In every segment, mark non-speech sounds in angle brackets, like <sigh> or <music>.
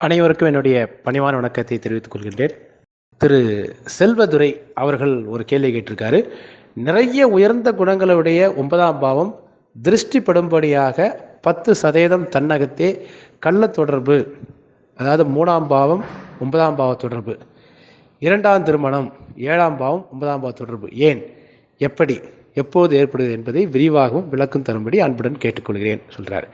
அனைவருக்கும் என்னுடைய பணிவான வணக்கத்தை தெரிவித்துக் கொள்கின்றேன். திரு செல்வதுரை அவர்கள் ஒரு கேள்வி கேட்டிருக்காரு. நிறைய உயர்ந்த குணங்களுடைய ஒன்பதாம் பாவம் திருஷ்டிப்படும்படியாக பத்து சதவீதம் தன்னகத்தே கள்ள தொடர்பு அதாவது மூணாம் பாவம் ஒன்பதாம் பாவ தொடர்பு. இரண்டாம் திருமணம் ஏழாம் பாவம் ஒன்பதாம் பாவ தொடர்பு. ஏன்? எப்படி? எப்போது ஏற்படுது என்பதை விரிவாகவும் விளக்கம் தரும்படி அன்புடன் கேட்டுக்கொள்கிறேன் சொல்கிறார்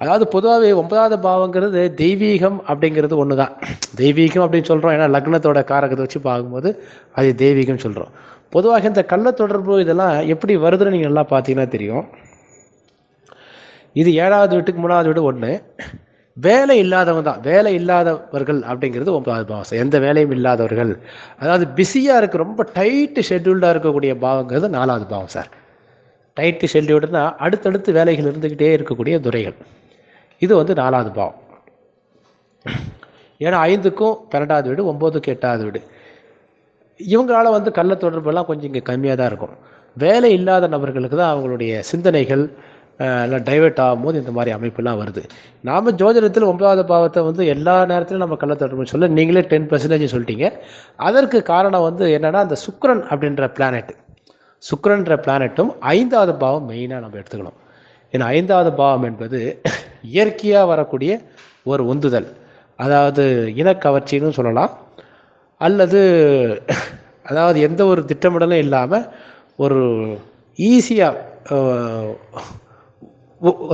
அதாவது பொதுவாகவே ஒன்பதாவது பாவங்கிறது தெய்வீகம் அப்படிங்கிறது ஒன்று தான் தெய்வீகம் அப்படின்னு சொல்கிறோம் ஏன்னா லக்னத்தோட காரகத்தை வச்சு பார்க்கும்போது அது தெய்வீகம்னு சொல்கிறோம் பொதுவாக இந்த கள்ள தொடர்பு இதெல்லாம் எப்படி வருதுன்னு நீங்கள் நல்லா பார்த்தீங்கன்னா தெரியும். இது ஏழாவது வீட்டுக்கு மூணாவது வீடு ஒன்று வேலை இல்லாதவங்க தான். வேலை இல்லாதவர்கள் அப்படிங்கிறது ஒன்பதாவது பாவம். எந்த வேலையும் இல்லாதவர்கள். அதாவது பிஸியாக இருக்க ரொம்ப டைட்டு ஷெட்யூல்டாக இருக்கக்கூடிய பாவங்கிறது நாலாவது பாவம் சார். டைட்டு ஷெட்யூல்டுனா அடுத்தடுத்து வேலைகள் இருந்துக்கிட்டே இருக்கக்கூடிய துறைகள். இது வந்து நாலாவது பாவம். ஏன்னா ஐந்துக்கும் பன்னெண்டாவது வீடு ஒம்போதுக்கு எட்டாவது வீடு. இவங்களால வந்து கள்ள தொடர்பெல்லாம் கொஞ்சம் இங்கே கம்மியாக தான் இருக்கும். வேலை இல்லாத நபர்களுக்கு தான் அவங்களுடைய சிந்தனைகள் எல்லாம் டைவெர்ட் ஆகும்போது இந்த மாதிரி அமைப்புலாம் வருது. நாம் ஜோதிடத்தில் ஒன்பதாவது பாவத்தை வந்து எல்லா நேரத்திலும் நம்ம கள்ள தொடர்பு சொல்ல நீங்களே டென் பர்சன்டேஜ் சொல்லிட்டீங்க. அதற்கு காரணம் வந்து என்னென்னா அந்த சுக்கரன் அப்படின்ற பிளானெட் சுக்கரன்ற பிளானெட்டும் ஐந்தாவது பாவம் மெயினாக நம்ம எடுத்துக்கணும். ஏன்னா ஐந்தாவது பாவம் என்பது <coughs> இயற்கையாக வரக்கூடிய ஒரு உந்துதல். அதாவது இனக்கவர்ச்சின்னு சொல்லலாம். அல்லது <coughs> அதாவது எந்த ஒரு திட்டமிடலும் இல்லாமல் ஒரு ஈஸியாக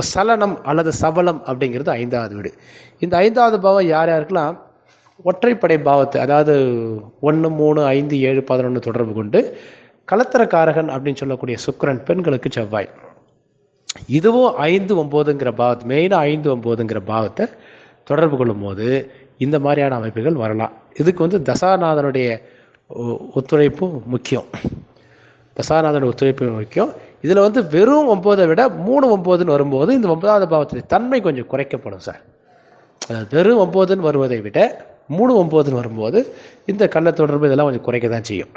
சலனம் அல்லது சபலம் அப்படிங்கிறது ஐந்தாவது வீடு. இந்த ஐந்தாவது பாவம் யார் யாருக்கெல்லாம் ஒற்றைப்படை பாவத்தை அதாவது ஒன்று மூணு ஐந்து ஏழு பதினொன்று தொடர்பு கொண்டு கலத்திரக்காரகன் அப்படின்னு சொல்லக்கூடிய சுக்கரன் பெண்களுக்கு செவ்வாய். இதுவும் ஐந்து ஒம்போதுங்கிற பாவத் மெயினாக ஐந்து ஒம்போதுங்கிற பாவத்தை தொடர்பு கொள்ளும் போது இந்த மாதிரியான அமைப்புகள் வரலாம். இதுக்கு வந்து தசாநாதனுடைய ஒத்துழைப்பும் முக்கியம். தசாநாதனுடைய ஒத்துழைப்பு முக்கியம். இதில் வந்து வெறும் ஒம்போதை விட மூணு ஒம்போதுன்னு வரும்போது இந்த ஒன்பதாவது பாவத்துடைய தன்மை கொஞ்சம் குறைக்கப்படும் சார். வெறும் ஒம்போதுன்னு வருவதை விட மூணு ஒம்போதுன்னு வரும்போது இந்த கள்ள தொடர்பு இதெல்லாம் கொஞ்சம் குறைக்க தான் செய்யும்.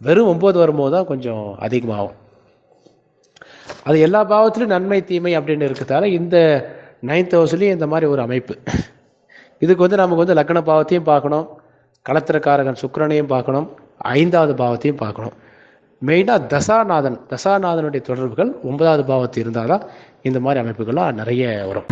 வெறும் ஒம்பது வரும்போது தான் கொஞ்சம் அதிகமாகும். அது எல்லா பாவத்திலும் நன்மை தீமை அப்படின்னு இருக்கிறதால இந்த நைன்த் ஹவுஸ்லேயும் இந்த மாதிரி ஒரு அமைப்பு. இதுக்கு வந்து நமக்கு வந்து லக்ன பாவத்தையும் பார்க்கணும் களத்திரக்காரகன் சுக்கரனையும் பார்க்கணும் ஐந்தாவது பாவத்தையும் பார்க்கணும். மெயினாக தசாநாதன் தசாநாதனுடைய தொடர்புகள் ஒன்பதாவது பாவத்தில் இருந்தால் தான் இந்த மாதிரி அமைப்புகள்லாம் நிறைய வரும்.